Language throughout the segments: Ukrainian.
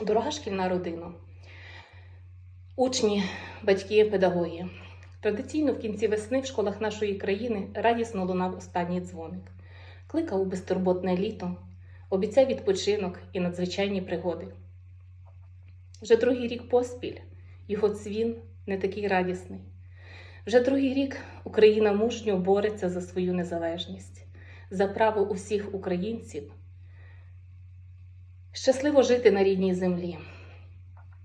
Дорога шкільна родина, учні, батьки, педагоги. Традиційно в кінці весни в школах нашої країни радісно лунав останній дзвоник. Кликав у безтурботне літо, обіцяв відпочинок і надзвичайні пригоди. Вже другий рік поспіль його цвін не такий радісний. Вже другий рік Україна мужньо бореться за свою незалежність, за право усіх українців щасливо жити на рідній землі.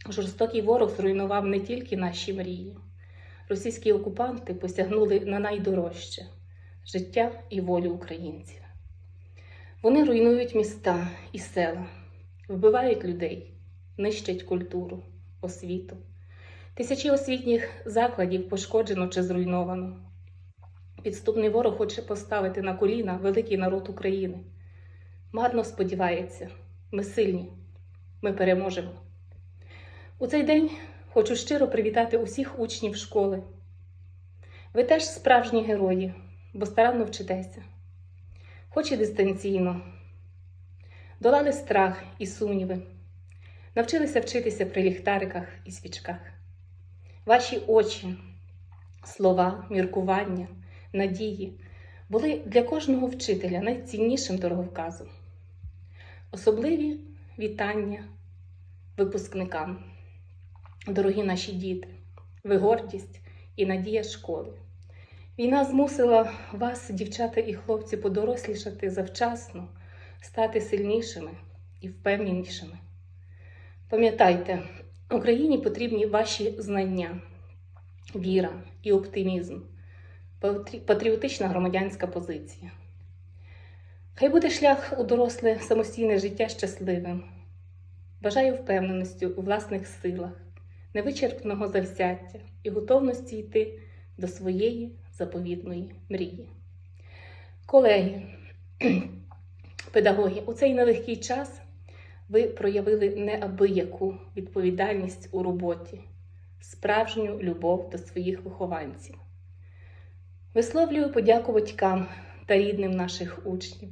Жорстокий ворог зруйнував не тільки наші мрії. Російські окупанти посягнули на найдорожче життя і волю українців. Вони руйнують міста і села, вбивають людей, нищать культуру, освіту. Тисячі освітніх закладів пошкоджено чи зруйновано. Підступний ворог хоче поставити на коліна великий народ України. Марно сподівається, ми сильні, ми переможемо. У цей день хочу щиро привітати усіх учнів школи. Ви теж справжні герої, бо старанно вчитеся, хоч і дистанційно. Долали страх і сумніви, навчилися вчитися при ліхтариках і свічках. Ваші очі, слова, міркування, надії були для кожного вчителя найціннішим дороговказом. Особливі вітання випускникам, дорогі наші діти, ви гордість і надія школи. Війна змусила вас, дівчата і хлопці, подорослішати завчасно, стати сильнішими і впевненішими. Пам'ятайте, Україні потрібні ваші знання, віра і оптимізм, патріотична громадянська позиція. Хай буде шлях у доросле самостійне життя щасливим. Бажаю впевненості у власних силах, невичерпного завзяття і готовності йти до своєї заповітної мрії. Колеги, педагоги, у цей нелегкий час ви проявили неабияку відповідальність у роботі, справжню любов до своїх вихованців. Висловлюю подяку батькам та рідним наших учнів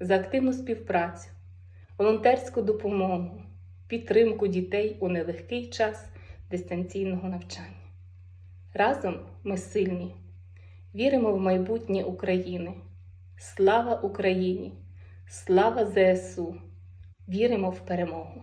за активну співпрацю, волонтерську допомогу, підтримку дітей у нелегкий час дистанційного навчання. Разом ми сильні, віримо в майбутнє України. Слава Україні! Слава ЗСУ! Віримо в перемогу!